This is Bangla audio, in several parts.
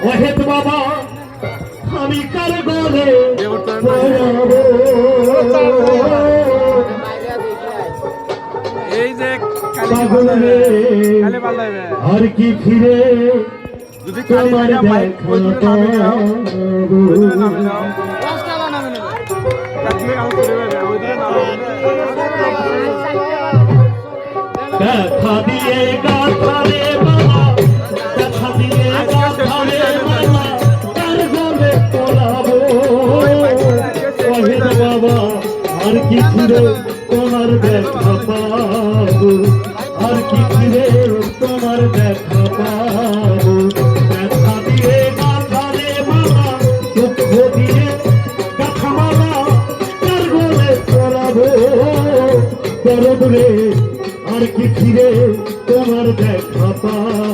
ওহেত বাবা আমি কার গলে এই যে আর কি ফিরে তোমার দেখা দিয়ে গাথা রে তোমার দেখা পাবো। আর কি ফিরে তোমার দেখা পাবো? দেখা দিয়ে দুঃখ দিয়ে তার চলাবো রে আর কি রে তোমার দেখা পাবো?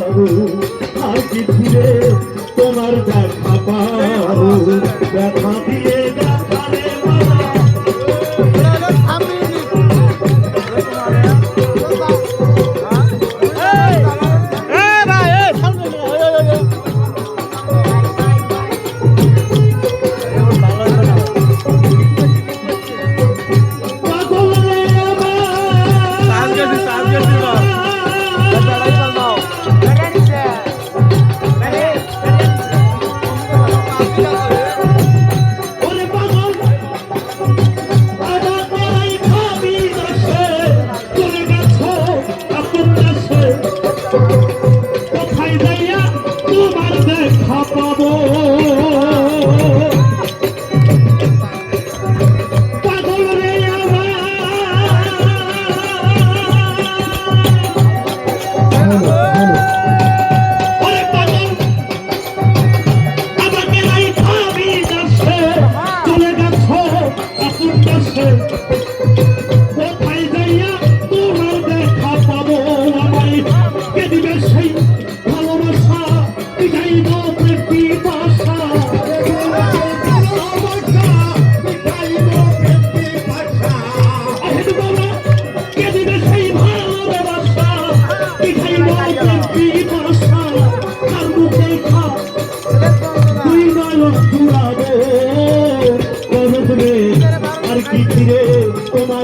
Música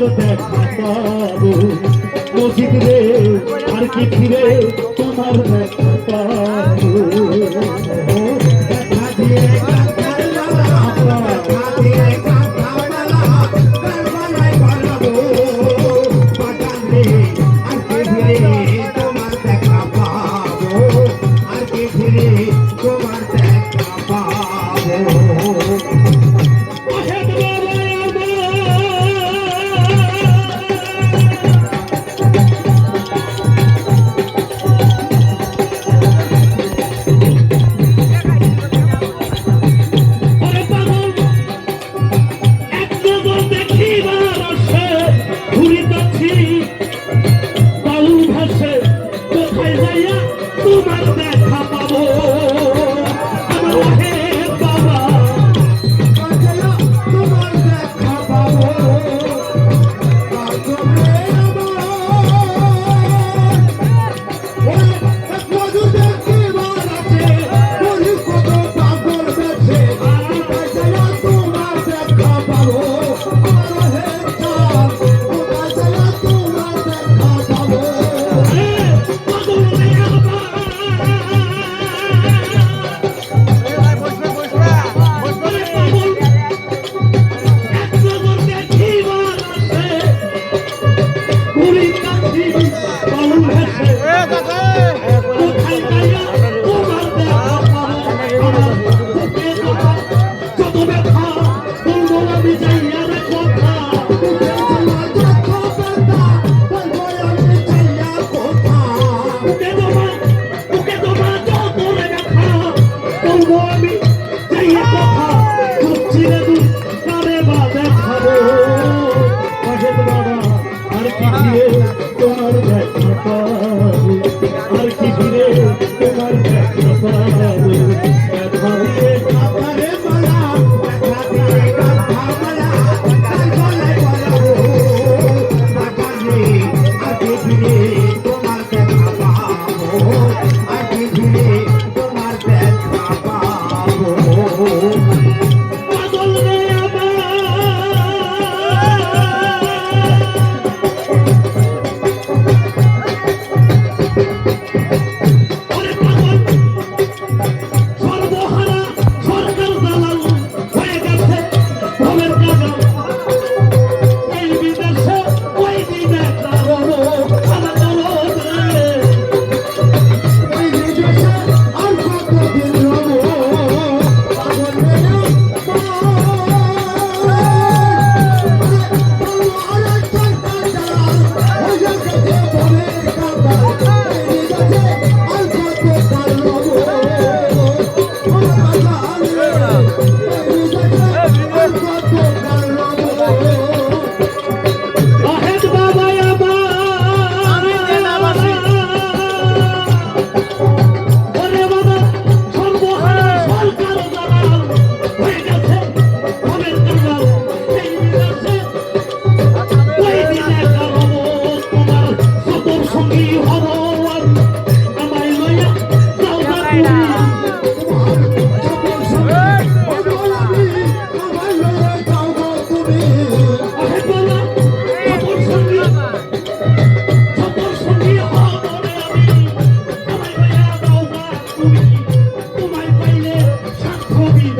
আর দেখা পাবো মসজিদ রে আর কি ফিরে তোমার দেখা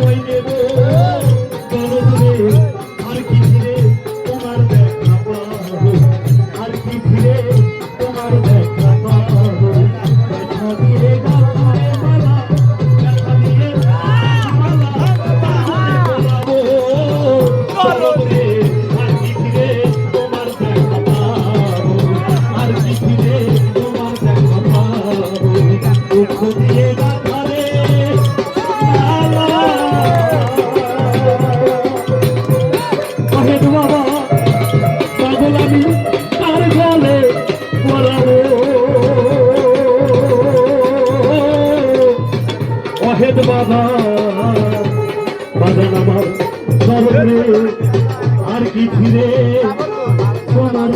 কইলে ওয়াহেদ বাবা বাজান আমার স্মরণে আর কি ফিরে তোমার